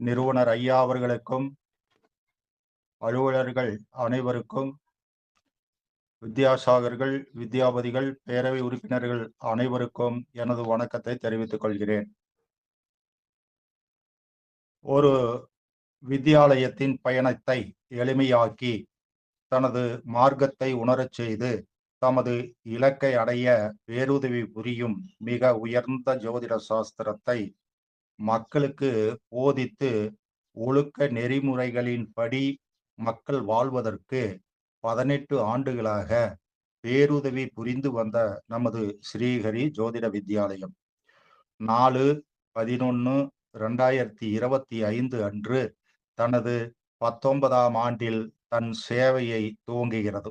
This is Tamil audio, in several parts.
நிறுவனர் ஐயா அவர்களுக்கும் அலுவலர்கள் அனைவருக்கும் வித்யாசாகர்கள் வித்யாபதிகள் பேரவை உறுப்பினர்கள் அனைவருக்கும் எனது வணக்கத்தை தெரிவித்துக் கொள்கிறேன். ஒரு வித்யாலயத்தின் பயணத்தை எளிமையாக்கி தனது மார்க்கத்தை உணரச் செய்து தமது இலக்கை அடைய வேறுதவி புரியும் மிக உயர்ந்த ஜோதிட சாஸ்திரத்தை மக்களுக்கு போதித்து ஒழுக்க நெறிமுறைகளின்படி மக்கள் வாழ்வதற்கு பதினெட்டு ஆண்டுகளாக பேருதவி புரிந்து வந்த நமது ஸ்ரீஹரி ஜோதிட வித்யாலயம். நாலு பதினொன்று ரெண்டாயிரத்தி இருபத்தி ஐந்து அன்று தனது பத்தொன்பதாம் ஆண்டில் தன் சேவையை துவங்குகிறது.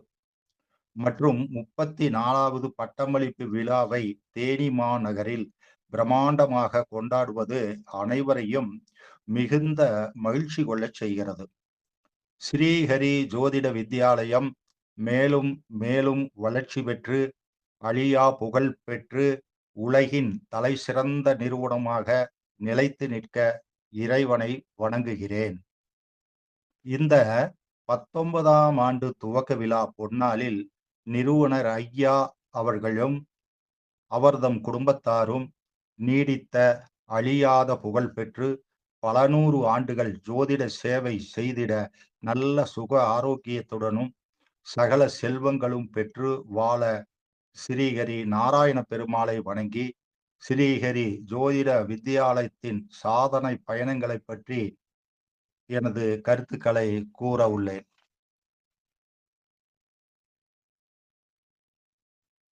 மற்றும் முப்பத்தி நாலாவது பட்டமளிப்பு விழாவை தேனி மாநகரில் பிரம்மாண்டமாக கொண்டாடுவது அனைவரையும் மிகுந்த மகிழ்ச்சி கொள்ளச் செய்கிறது. ஸ்ரீஹரி ஜோதிட வித்யாலயம் மேலும் மேலும் வளர்ச்சி பெற்று அழியா புகழ் பெற்று உலகின் தலை சிறந்த நிறுவனமாக நிலைத்து நிற்க இறைவனை வணங்குகிறேன். இந்த பத்தொன்பதாம் ஆண்டு துவக்க விழா பொன்னாளில் நிறுவனர் ஐயா அவர்களும் அவர்தம் குடும்பத்தாரும் நீடித்த அழியாத புகழ் பெற்று பல நூறு ஆண்டுகள் ஜோதிட சேவை செய்திட நல்ல சுக ஆரோக்கியத்துடனும் சகல செல்வங்களும் பெற்று வாழ ஸ்ரீஹரி நாராயண பெருமாளை வணங்கி ஸ்ரீஹரி ஜோதிட வித்யாலயத்தின் சாதனை பயணங்களை பற்றி எனது கருத்துக்களை கூற உள்ளேன்.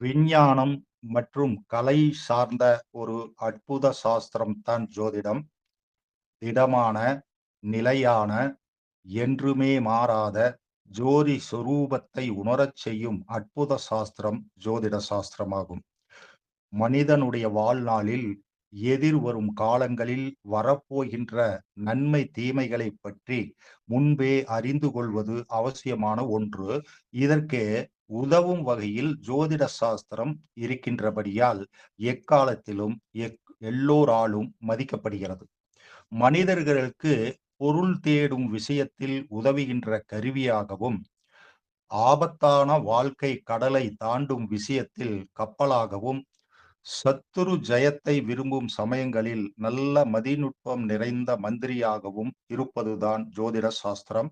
விஞ்ஞானம் மற்றும் கலை சார்ந்த ஒரு அற்புத சாஸ்திரம் தான் ஜோதிடம். திடமான நிலையான என்றுமே மாறாத ஜோதி சொரூபத்தை உணரச் செய்யும் அற்புத சாஸ்திரம் ஜோதிட சாஸ்திரமாகும். மனிதனுடைய வாழ்நாளில் எதிர் வரும் காலங்களில் வரப்போகின்ற நன்மை தீமைகளை பற்றி முன்பே அறிந்து கொள்வது அவசியமான ஒன்று. இதற்கு உதவும் வகையில் ஜோதிட சாஸ்திரம் இருக்கின்றபடியால் எக்காலத்திலும் எக் எல்லோராலும் மதிக்கப்படுகிறது. மனிதர்களுக்கு பொருள் தேடும் விஷயத்தில் உதவுகின்ற கருவியாகவும் ஆபத்தான வாழ்க்கை கடலை தாண்டும் விஷயத்தில் கப்பலாகவும் சத்துரு ஜெயத்தை விரும்பும் சமயங்களில் நல்ல மதிநுட்பம் நிறைந்த மந்திரியாகவும் இருப்பதுதான் ஜோதிட சாஸ்திரம்.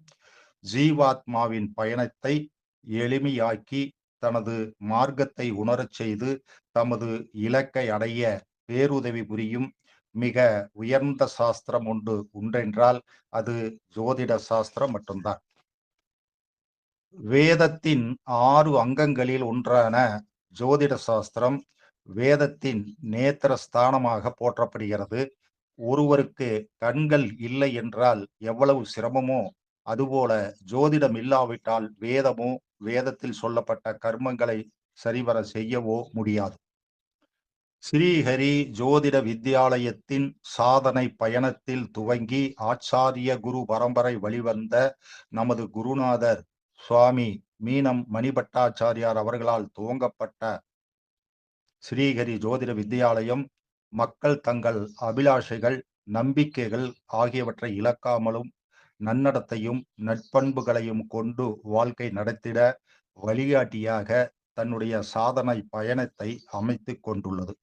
ஜீவாத்மாவின் பயணத்தை எளிமையாக்கி தனது மார்க்கத்தை உணரச் செய்து தமது இலக்கை அடைய பேருதவி புரியும் மிக உயர்ந்த சாஸ்திரம் உண்டு உண்டென்றால் அது ஜோதிட சாஸ்திரம் மட்டும்தான். வேதத்தின் ஆறு அங்கங்களில் ஒன்றான ஜோதிட சாஸ்திரம் வேதத்தின் நேத்திர ஸ்தானமாக போற்றப்படுகிறது. ஒருவருக்கு கண்கள் இல்லை என்றால் எவ்வளவு சிரமமோ அதுபோல ஜோதிடம் இல்லாவிட்டால் வேதமோ வேதத்தில் சொல்லப்பட்ட கர்மங்களை சரிவர செய்யவோ முடியாது. ஸ்ரீஹரி ஜோதிட வித்யாலயத்தின் சாதனை பயணத்தில் துவங்கி ஆச்சாரிய குரு பரம்பரை வழிவந்த நமது குருநாதர் சுவாமி மீனம் மணிபட்டாச்சாரியார் அவர்களால் துவங்கப்பட்ட ஸ்ரீஹரி ஜோதிட வித்யாலயம் மக்கள் தங்கள் அபிலாஷைகள் நம்பிக்கைகள் ஆகியவற்றை இழக்காமலும் நன்னடத்தையும் நட்பண்புகளையும் கொண்டு வாழ்க்கை நடத்திட வழிகாட்டியாக தன்னுடைய சாதனை பயணத்தை அமைத்து கொண்டுள்ளது.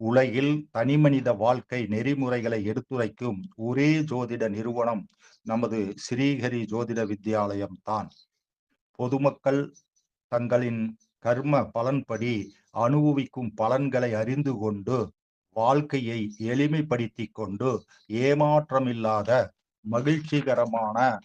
உலகில் தனிமனித வாழ்க்கை நெறிமுறைகளை எடுத்துரைக்கும் ஒரே ஜோதிட நிறுவனம் நமது ஸ்ரீஹரி ஜோதிட வித்யாலயம் தான். பொதுமக்கள் தங்களின் கர்ம பலன்படி அனுபவிக்கும் பலன்களை அறிந்து கொண்டு வாழ்க்கையை எளிமைப்படுத்தி கொண்டு ஏமாற்றமில்லாத மகிழ்ச்சிகரமான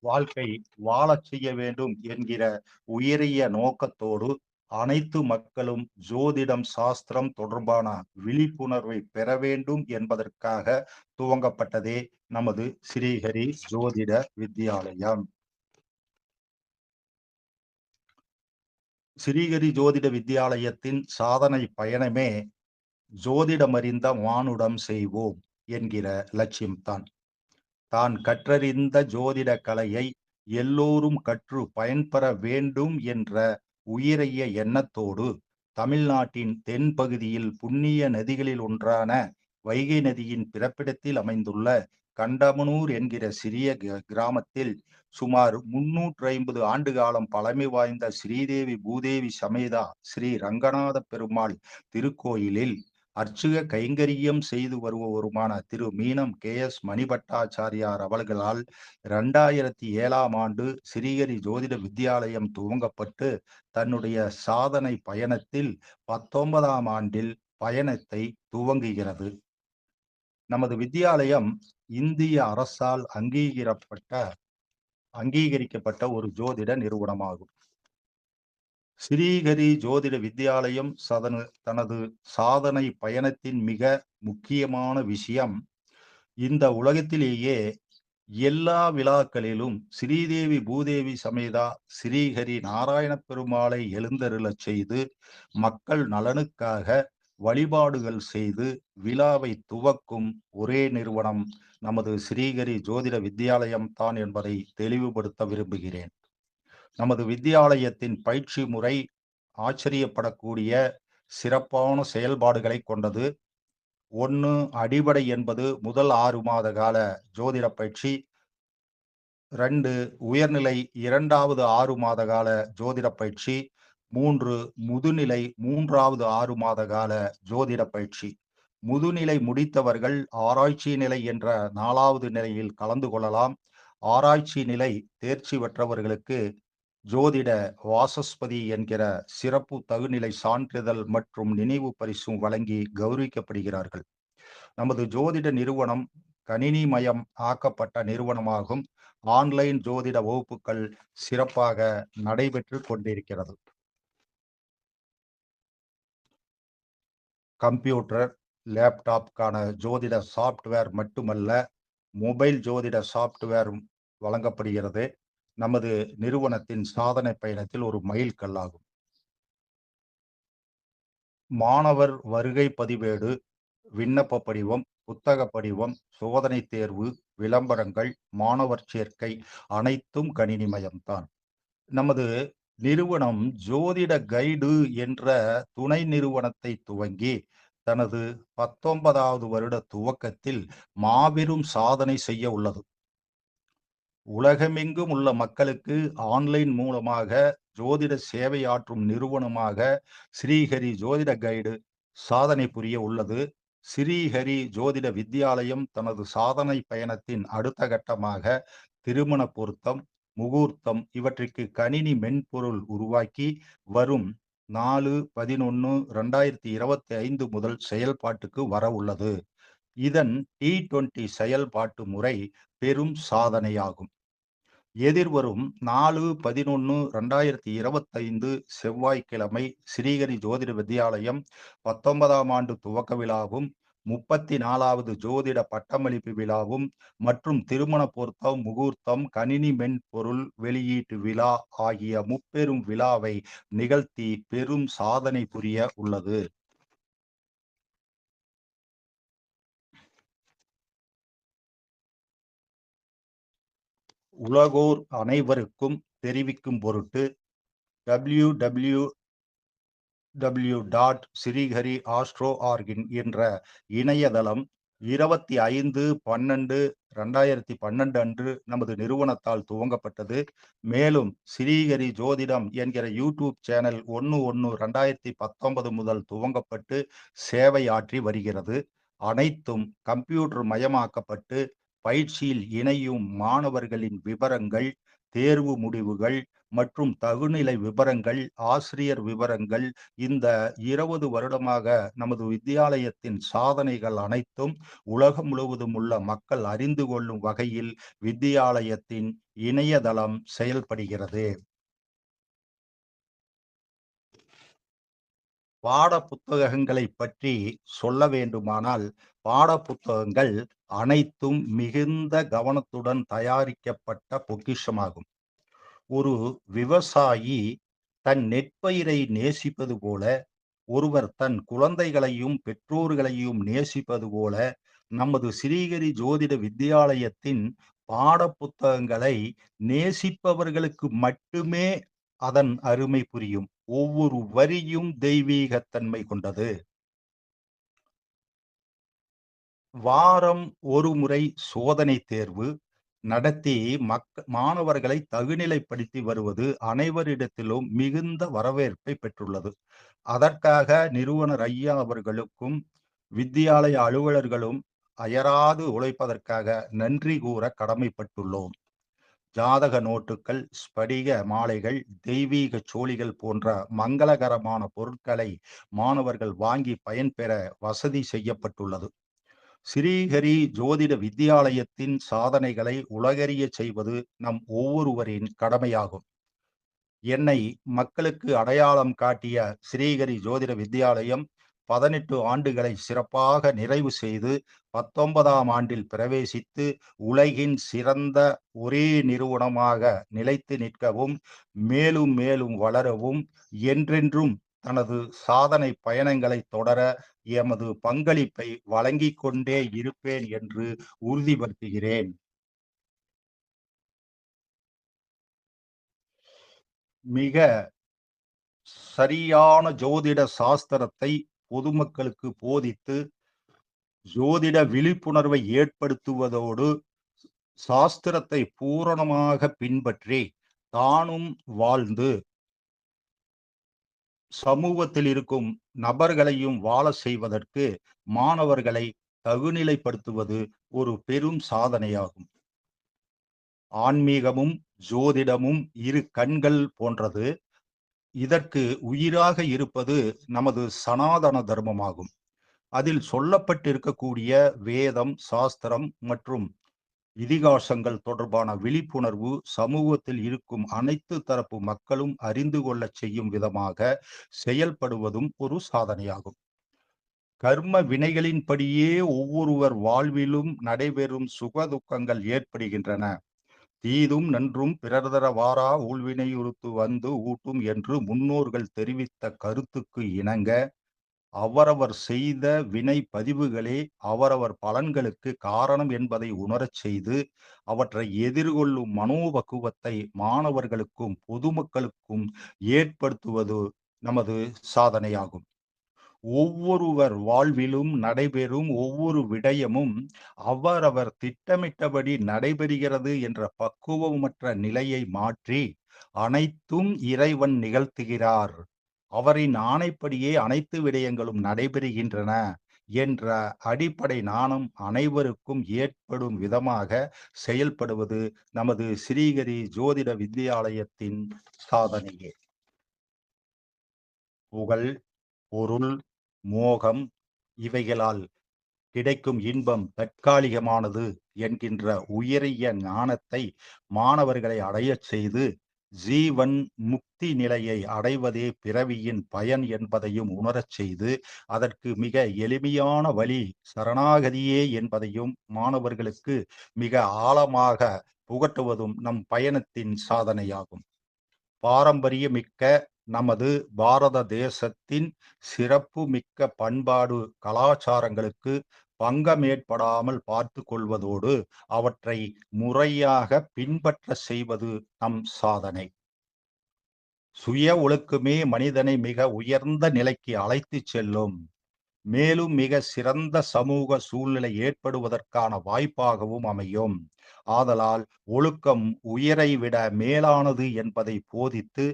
வாழ்க்கை வாழச் செய்ய வேண்டும் என்கிற உயரிய நோக்கத்தோடு அனைத்து மக்களும் ஜோதிடம் சாஸ்திரம் தொடர்பான விழிப்புணர்வை பெற வேண்டும் என்பதற்காக துவங்கப்பட்டதே நமது ஸ்ரீஹரி ஜோதிட வித்யாலயம். ஸ்ரீஹரி ஜோதிட வித்யாலயத்தின் சாதனை பயணமே ஜோதிடமறிந்த வானுடம் செய்வோம். என்கிற லட்சியம்தான். தான் கற்றறிந்த ஜோதிட கலையை எல்லோரும் கற்று பயன்பெற வேண்டும் என்ற உயிரைய எண்ணத்தோடு தமிழ்நாட்டின் தென்பகுதியில் புண்ணிய நதிகளில் ஒன்றான வைகை நதியின் பிறப்பிடத்தில் அமைந்துள்ள கண்டமனூர் என்கிற சிறிய கிராமத்தில் சுமார் முன்னூற்று ஐம்பது ஆண்டு காலம் பழமை வாய்ந்த ஸ்ரீதேவி பூதேவி சமேதா ஸ்ரீ ரங்கநாத பெருமாள் திருக்கோயிலில் அர்ச்சுக கைங்கரியம் செய்து வருபவருமான திரு மீனம் கே. எஸ். மணிபட்டாச்சாரியார் அவர்களால் இரண்டாயிரத்தி ஏழாம் ஆண்டு ஸ்ரீகரி ஜோதிட வித்யாலயம் துவங்கப்பட்டு தன்னுடைய சாதனை பயணத்தில் பத்தொன்பதாம் ஆண்டில் பயணத்தை துவங்குகிறது. நமது வித்தியாலயம் இந்திய அரசால் அங்கீகரிக்கப்பட்ட அங்கீகரிக்கப்பட்ட ஒரு ஜோதிட நிறுவனமாகும். ஸ்ரீஹரி ஜோதிட வித்யாலயம் சதன தனது சாதனை பயணத்தின் மிக முக்கியமான விஷயம். இந்த உலகத்திலேயே எல்லா விழாக்களிலும் ஸ்ரீதேவி பூதேவி சமேதா ஸ்ரீஹரி நாராயண பெருமாளை எழுந்தருளச் செய்து மக்கள் நலனுக்காக வழிபாடுகள் செய்து விழாவை துவக்கும் ஒரே நிறுவனம் நமது ஸ்ரீகரி ஜோதிட வித்யாலயம் தான் என்பதை தெளிவுபடுத்த விரும்புகிறேன். நமது வித்தியாலயத்தின் பயிற்சி முறை ஆச்சரியப்படக்கூடிய சிறப்பான செயல்பாடுகளை கொண்டது. ஒன்று அடிப்படை என்பது முதல் ஆறு மாத கால ஜோதிட பயிற்சி. ரெண்டு உயர்நிலை இரண்டாவது ஆறு மாத கால ஜோதிட பயிற்சி. மூன்று முதுநிலை மூன்றாவது ஆறு மாத கால ஜோதிட பயிற்சி. முதுநிலை முடித்தவர்கள் ஆராய்ச்சி நிலை என்ற நாலாவது நிலையில் கலந்து கொள்ளலாம். ஆராய்ச்சி நிலை தேர்ச்சி பெற்றவர்களுக்கு ஜோதிட வாசஸ்பதி என்கிற சிறப்பு தகுநிலை சான்றிதழ் மற்றும் நினைவு பரிசும் வழங்கி கௌரவிக்கப்படுகிறார்கள். நமது ஜோதிட நிறுவனம் கணினிமயம் ஆக்கப்பட்ட நிறுவனமாகும். ஆன்லைன் ஜோதிட வகுப்புகள் சிறப்பாக நடைபெற்று கொண்டிருக்கிறது. கம்ப்யூட்டர் லேப்டாப்கான ஜோதிட சாப்ட்வேர் மட்டுமல்ல மொபைல் ஜோதிட சாப்ட்வேர் வழங்கப்படுகிறது. நமது நிறுவனத்தின் சாதனை பயணத்தில் ஒரு மைல் கல்லாகும். மாணவர் வருகை பதிவேடு விண்ணப்ப படிவம் புத்தக படிவம் சோதனை தேர்வு விளம்பரங்கள் மாணவர் சேர்க்கை அனைத்தும் கணினிமயம்தான் நமது நிறுவனம் ஜோதிட கைடு என்ற துணை நிறுவனத்தை துவங்கி தனது பத்தொன்பதாவது வருட துவக்கத்தில் மாபெரும் சாதனை செய்ய உள்ளது. உலகமெங்கும் உள்ள மக்களுக்கு ஆன்லைன் மூலமாக ஜோதிட சேவையாற்றும் நிறுவனமாக ஸ்ரீஹரி ஜோதிட கைடு சாதனை புரிய உள்ளது. ஸ்ரீஹரி ஜோதிட வித்யாலயம் தனது சாதனை பயணத்தின் அடுத்த கட்டமாக திருமண பொருத்தம் முகூர்த்தம் இவற்றிற்கு கணினி மென்பொருள் உருவாக்கி வரும் நாலு பதினொன்று ரெண்டாயிரத்தி இருபத்தி ஐந்து முதல் செயல்பாட்டுக்கு வர உள்ளது. இதன் டி டுவெண்டி செயல்பாட்டு முறை பெரும் சாதனையாகும். எதிர்வரும் நாலு பதினொன்று ரெண்டாயிரத்தி இருபத்தைந்து செவ்வாய்க்கிழமை ஸ்ரீகரி ஜோதிட வித்யாலயம் பத்தொன்பதாம் ஆண்டு துவக்க விழாவும் முப்பத்தி நாலாவது ஜோதிட பட்டமளிப்பு விழாவும் மற்றும் திருமண பொருத்தம் முகூர்த்தம் கணினி மென்பொருள் வெளியீட்டு விழா ஆகிய முப்பெரும் விழாவை நிகழ்த்தி பெரும் சாதனை புரிய உள்ளது. உலகோர் அனைவருக்கும் தெரிவிக்கும் பொருட்டு W W W dot Srihari astro org in என்ற இணையதளம் இருபத்தி ஐந்து பன்னெண்டு ரெண்டாயிரத்தி பன்னெண்டு அன்று நமது நிறுவனத்தால் துவங்கப்பட்டது. மேலும் ஸ்ரீஹரி ஜோதிடம் என்கிற யூடியூப் சேனல் ஒன்று ஒன்று ரெண்டாயிரத்தி பத்தொன்பது முதல் துவங்கப்பட்டு சேவையாற்றி வருகிறது. அனைத்தும் கம்ப்யூட்டர் மயமாக்கப்பட்டு பயிற்சியில் இணையும் மாணவர்களின் விவரங்கள் தேர்வு முடிவுகள் மற்றும் தகுநிலை விவரங்கள் ஆசிரியர் விவரங்கள் இந்த இருபது வருடமாக நமது வித்தியாலயத்தின் சாதனைகள் அனைத்தும் உலகம் முழுவதும் உள்ள மக்கள் அறிந்து கொள்ளும் வகையில் வித்தியாலயத்தின் இணையதளம் செயல்படுகிறது. பாட புத்தகங்களை பற்றி சொல்ல வேண்டுமானால் பாட புத்தகங்கள் அனைத்தும் மிகுந்த கவனத்துடன் தயாரிக்கப்பட்ட பொக்கிஷமாகும். ஒரு விவசாயி தன் நெற்பயிரை நேசிப்பது போல ஒருவர் தன் குழந்தைகளையும் பெற்றோர்களையும் நேசிப்பது போல நமது ஸ்ரீகரி ஜோதிட வித்தியாலயத்தின் பாட புத்தகங்களை நேசிப்பவர்களுக்கு மட்டுமே அதன் அருமை புரியும். ஒவ்வொரு வரியும் தெய்வீகத்தன்மை கொண்டது. வாரம் ஒரு முறை சோதனை தேர்வு நடத்தி மக்க மாணவர்களை தகுநிலைப்படுத்தி வருவது அனைவரிடத்திலும் மிகுந்த வரவேற்பை பெற்றுள்ளது. அதற்காக நிறுவனர் ஐயா அவர்களுக்கும் வித்தியாலய அலுவலர்களும் அயராது உழைப்பதற்காக நன்றி கூற கடமைப்பட்டுள்ளோம். ஜாதக நோட்டுகள் ஸ்படிக மாலைகள் தெய்வீக சோழிகள் போன்ற மங்களகரமான பொருட்களை மாணவர்கள் வாங்கி பயன்பெற வசதி செய்யப்பட்டுள்ளது. ஸ்ரீஹரி ஜோதிட வித்தியாலயத்தின் சாதனைகளை உலகறிய செய்வது நம் ஒவ்வொருவரின் கடமையாகும். என்னை மக்களுக்கு அடையாளம் காட்டிய ஸ்ரீஹரி ஜோதிட வித்தியாலயம் பதினெட்டு ஆண்டுகளை சிறப்பாக நிறைவு செய்து பத்தொன்பதாம் ஆண்டில் பிரவேசித்து உலகின் சிறந்த ஒரே நிறுவனமாக நிலைத்து நிற்கவும் மேலும் மேலும் வளரவும் என்றென்றும் தனது சாதனை பயணங்களை தொடர எமது பங்களிப்பை வழங்கிக் கொண்டே இருப்பேன் என்று உறுதிப்படுத்துகிறேன். மிக சரியான ஜோதிட சாஸ்திரத்தை பொதுமக்களுக்கு போதித்து ஜோதிட விழிப்புணர்வை ஏற்படுத்துவதோடு சாஸ்திரத்தை பூரணமாக பின்பற்றி தானும் வாழ்ந்து சமூகத்தில் இருக்கும் நபர்களையும் வாழ செய்வதற்கு மாணவர்களை தகுநிலைப்படுத்துவது ஒரு பெரும் சாதனையாகும். ஆன்மீகமும் ஜோதிடமும் இரு கண்கள் போன்றது. இதற்கு உயிராக இருப்பது நமது சனாதன தர்மமாகும். அதில் சொல்லப்பட்டிருக்கக்கூடிய வேதம் சாஸ்திரம் மற்றும் இதிகாசங்கள் தொடர்பான விழிப்புணர்வு சமூகத்தில் இருக்கும் அனைத்து தரப்பு மக்களும் அறிந்து கொள்ள செய்யும் விதமாக செயல்படுவதும் ஒரு சாதனையாகும். கர்ம வினைகளின்படியே ஒவ்வொருவர் வாழ்விலும் நடைபெறும் சுக துக்கங்கள் ஏற்படுகின்றன. தீதும் நன்றும் பிறர்தர வாரா ஊழ்வினையுறுத்து வந்து ஊட்டும் என்று முன்னோர்கள் தெரிவித்த கருத்துக்கு இணங்க அவரவர் செய்த வினை பதிவுகளே அவரவர் பலன்களுக்கு காரணம் என்பதை உணரச் செய்து அவற்றை எதிர்கொள்ளும் மனோபக்குவத்தை மாணவர்களுக்கும் பொதுமக்களுக்கும் ஏற்படுத்துவது நமது சாதனையாகும். ஒவ்வொருவர் வாழ்விலும் நடைபெறும் ஒவ்வொரு விடயமும் அவரவர் திட்டமிட்டபடி நடைபெறுகிறது என்ற பக்குவமற்ற நிலையை மாற்றி அனைத்தும் இறைவன் நிகழ்த்துகிறார். அவரின் ஆணைப்படியே அனைத்து விடயங்களும் நடைபெறுகின்றன என்ற அடிப்படை நாணம் அனைவருக்கும் ஏற்படும் விதமாக செயல்படுவது நமது ஸ்ரீகரி ஜோதிட வித்தியாலயத்தின் சாதனையே. புகழ் பொருள் மோகம் இவைகளால் கிடைக்கும் இன்பம் தற்காலிகமானது என்கின்ற உயரிய ஞானத்தை மாணவர்களை அடையச் செய்து ஜீவன் முக்தி நிலையை அடைவதே பிறவியின் பயன் என்பதையும் உணரச் செய்து அதற்கு மிக எளிமையான வழி சரணாகதியே என்பதையும் மாணவர்களுக்கு மிக ஆழமாக புகட்டுவதும் நம் பயணத்தின் சாதனையாகும். பாரம்பரியமிக்க நமது பாரத தேசத்தின் சிறப்பு மிக்க பண்பாடு கலாச்சாரங்களுக்கு பங்கம் ஏற்படாமல் பார்த்து கொள்வதோடு அவற்றை முறையாக பின்பற்ற செய்வது நம் சாதனை. சுய ஒழுக்கமே மனிதனை மிக உயர்ந்த நிலைக்கு அழைத்து செல்லும். மேலும் மிக சிறந்த சமூக சூழ்நிலை ஏற்படுவதற்கான வாய்ப்பாகவும் அமையும். ஆதலால் ஒழுக்கம் உயரை விட மேலானது என்பதை போதித்து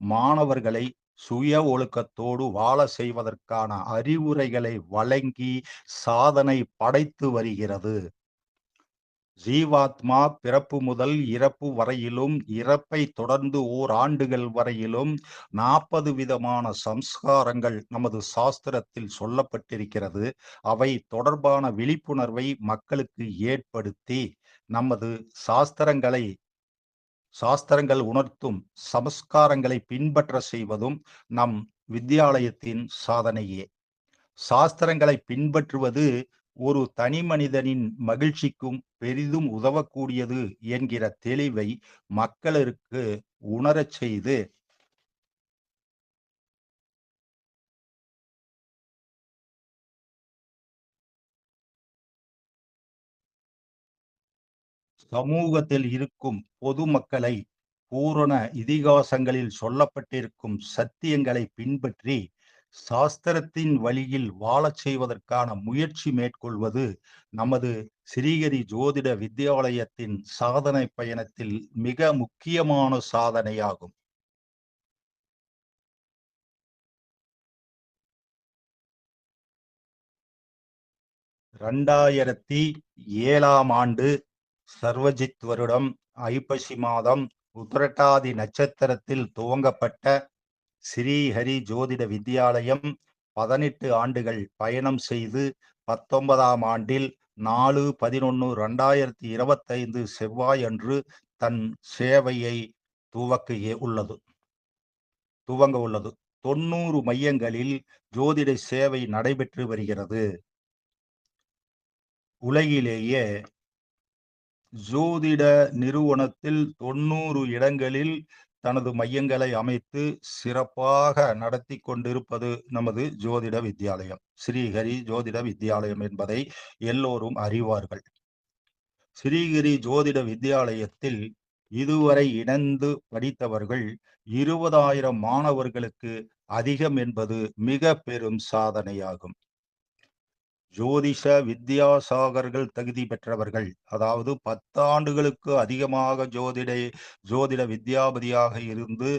மாணவர்களை சுய ஒழுக்கத்தோடு வாழ செய்வதற்கான அறிவுரைகளை வழங்கி சாதனை படைத்து வருகிறது. ஜீவாத்மா பிறப்பு முதல் இறப்பு வரையிலும் இறப்பை தொடர்ந்து ஓர் ஆண்டுகள் வரையிலும் நாற்பது விதமான சம்ஸ்காரங்கள் நமது சாஸ்திரத்தில் சொல்லப்பட்டிருக்கிறது. அவை தொடர்பான விழிப்புணர்வை மக்களுக்கு ஏற்படுத்தி நமது சாஸ்திரங்களை சாஸ்திரங்கள் உணர்த்தும் சமஸ்காரங்களை பின்பற்ற செய்வதும் நம் வித்தியாலயத்தின் சாதனையே. சாஸ்திரங்களை பின்பற்றுவது ஒரு தனி மனிதனின் மகிழ்ச்சிக்கும் பெரிதும் உதவக்கூடியது என்கிற தெளிவை மக்களுக்கு உணரச் செய்து சமூகத்தில் இருக்கும் பொதுமக்களை பூரண இதிகாசங்களில் சொல்லப்பட்டிருக்கும் சத்தியங்களை பின்பற்றி சாஸ்திரத்தின் வழியில் வாழச் செய்வதற்கான முயற்சி மேற்கொள்வது நமது ஸ்ரீகரி ஜோதிட வித்யாலயத்தின் சாதனை பயணத்தில் மிக முக்கியமான சாதனையாகும். இரண்டாயிரத்தி ஏழாம் ஆண்டு சர்வஜித் வருடம் ஐப்பசி மாதம் உத்திரட்டாதி நட்சத்திரத்தில் துவங்கப்பட்ட ஸ்ரீஹரி ஜோதிட வித்யாலயம் பதினெட்டு ஆண்டுகள் பயணம் செய்து பத்தொன்பதாம் ஆண்டில் நாலு பதினொன்று ரெண்டாயிரத்தி இருபத்தைந்து செவ்வாய் அன்று தன் சேவையை துவக்க உள்ளது. துவங்க உள்ளது. தொண்ணூறு மையங்களில் ஜோதிட சேவை நடைபெற்று வருகிறது. உலகிலேயே ஜோதிட நிறுவனத்தில் தொண்ணூறு இடங்களில் தனது மையங்களை அமைத்து சிறப்பாக நடத்தி கொண்டிருப்பது நமது ஜோதிட வித்யாலயம். ஸ்ரீஹரி ஜோதிட வித்யாலயம் என்பதை எல்லோரும் அறிவார்கள். ஸ்ரீகிரி ஜோதிட வித்யாலயத்தில் இதுவரை இணைந்து படித்தவர்கள் இருபதாயிரம் மாணவர்களுக்கு அதிகம் என்பது மிக பெரும் சாதனையாகும். ஜோதிஷ வித்யாசாகர்கள் தகுதி பெற்றவர்கள். அதாவது பத்தாண்டுகளுக்கு அதிகமாக ஜோதிட ஜோதிட வித்யாபதியாக இருந்து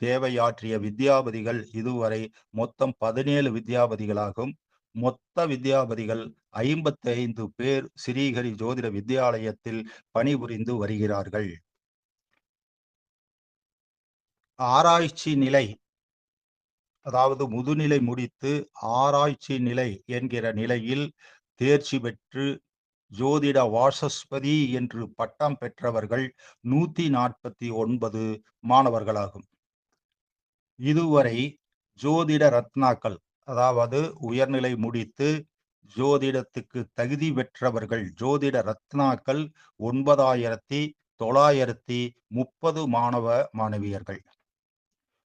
சேவையாற்றிய வித்யாபதிகள் இதுவரை மொத்தம் பதினேழு வித்யாபதிகளாகும். மொத்த வித்யாபதிகள் ஐம்பத்தி ஐந்து பேர் ஸ்ரீஹரி ஜோதிட வித்யாலயத்தில் பணிபுரிந்து வருகிறார்கள். ஆராய்ச்சி நிலை அதாவது முதுநிலை முடித்து ஆராய்ச்சி நிலை என்கிற நிலையில் தேர்ச்சி பெற்று ஜோதிட வாசஸ்பதி என்று பட்டம் பெற்றவர்கள் நூத்தி நாற்பத்தி ஒன்பது மாணவர்களாகும். இதுவரை ஜோதிட ரத்னாக்கள் அதாவது உயர்நிலை முடித்து ஜோதிடத்துக்கு தகுதி பெற்றவர்கள் ஜோதிட ரத்னாக்கள் ஒன்பதாயிரத்தி தொள்ளாயிரத்தி முப்பது மாணவ மாணவியர்கள்.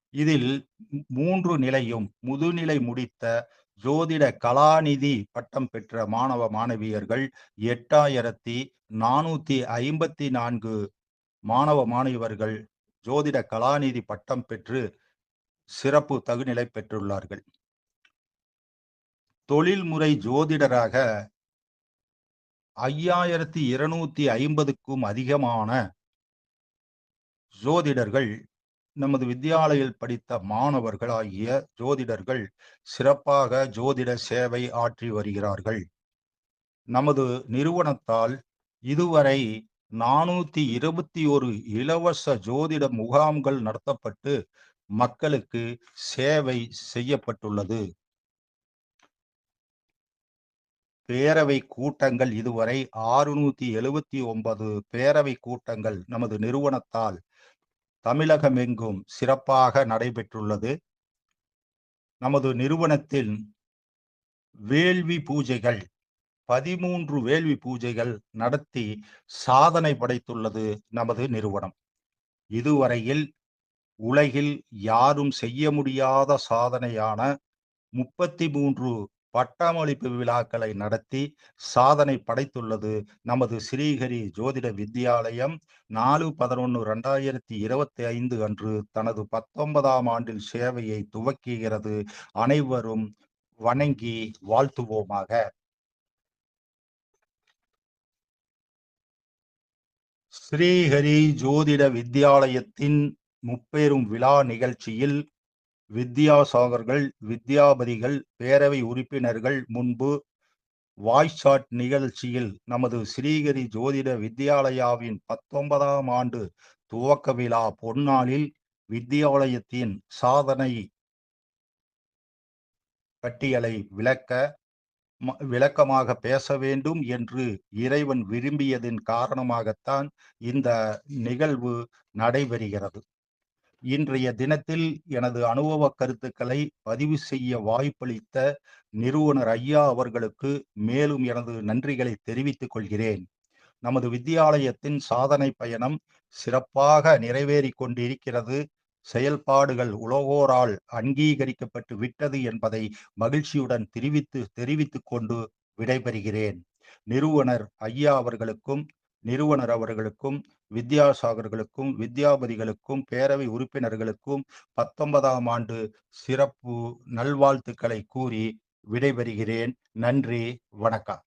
இதில் மூன்று நிலையும் முதுநிலை முடித்த ஜோதிட கலாநிதி பட்டம் பெற்ற மாணவ மாணவியர்கள் எட்டாயிரத்தி நானூத்தி ஐம்பத்தி நான்கு மாணவ மாணவர்கள் ஜோதிட கலாநிதி பட்டம் பெற்று சிறப்பு தகுநிலை பெற்றுள்ளார்கள். தொழில்முறை ஜோதிடராக ஐயாயிரத்தி இருநூத்தி ஐம்பதுக்கும் அதிகமான ஜோதிடர்கள் நமது வித்தியாலயில் படித்த மாணவர்கள் ஆகிய ஜோதிடர்கள் சிறப்பாக ஜோதிட சேவை ஆற்றி வருகிறார்கள். நமது நிறுவனத்தால் இதுவரை நானூத்தி இருபத்தி ஒரு இலவச ஜோதிட முகாம்கள் நடத்தப்பட்டு மக்களுக்கு சேவை செய்யப்பட்டுள்ளது. பேரவை கூட்டங்கள் இதுவரை ஆறுநூத்தி எழுபத்தி ஒன்பது பேரவை கூட்டங்கள் நமது நிறுவனத்தால் தமிழகம் எங்கும் சிறப்பாக நடைபெற்றுள்ளது. நமது நிறுவனத்தில் வேள்வி பூஜைகள் பதிமூன்று வேள்வி பூஜைகள் நடத்தி சாதனை படைத்துள்ளது நமது நிறுவனம். இதுவரையில் உலகில் யாரும் செய்ய முடியாத சாதனையான முப்பத்தி மூன்று பட்டாமளிப்பு விழாக்களை நடத்தி சாதனை படைத்துள்ளது நமது ஸ்ரீஹரி ஜோதிட வித்யாலயம். நாலு பதினொன்று ரெண்டாயிரத்தி இருபத்தி ஐந்து அன்று தனது பத்தொன்பதாம் ஆண்டில் சேவையை துவக்குகிறது. அனைவரும் வணங்கி வாழ்த்துவோமாக. ஸ்ரீஹரி ஜோதிட வித்யாலயத்தின் முப்பெரும் விழா நிகழ்ச்சியில் வித்யாசாகர்கள் வித்யாபதிகள் பேரவை உறுப்பினர்கள் முன்பு வாய்ஷாட் நிகழ்ச்சியில் நமது ஸ்ரீகரி ஜோதிட வித்யாலயாவின் பத்தொன்பதாம் ஆண்டு துவக்க விழா பொன்னாளில் வித்யாலயத்தின் சாதனை பட்டியலை விளக்க விளக்கமாக பேச வேண்டும் என்று இறைவன் விரும்பியதின் காரணமாகத்தான் இந்த நிகழ்வு நடைபெறுகிறது. இன்றைய தினத்தில் எனது அனுபவ கருத்துக்களை பதிவு செய்ய வாய்ப்பளித்த நிறுவனர் ஐயா அவர்களுக்கு மேலும் எனது நன்றிகளை தெரிவித்துக் கொள்கிறேன். நமது வித்தியாலயத்தின் சாதனை பயணம் சிறப்பாக நிறைவேறி கொண்டிருக்கிறது. செயல்பாடுகள் உலகோரால் அங்கீகரிக்கப்பட்டு விட்டது என்பதை மகிழ்ச்சியுடன் தெரிவித்து தெரிவித்துக் கொண்டு விடைபெறுகிறேன். நிறுவனர் ஐயா அவர்களுக்கும் நிறுவனர் அவர்களுக்கும் வித்யாசாகர்களுக்கும் வித்யாபதிகளுக்கும் பேரவை உறுப்பினர்களுக்கும் பத்தொன்பதாம் ஆண்டு சிறப்பு நல்வாழ்த்துக்களை கூறி விடைபெறுகிறேன். நன்றி வணக்கம்.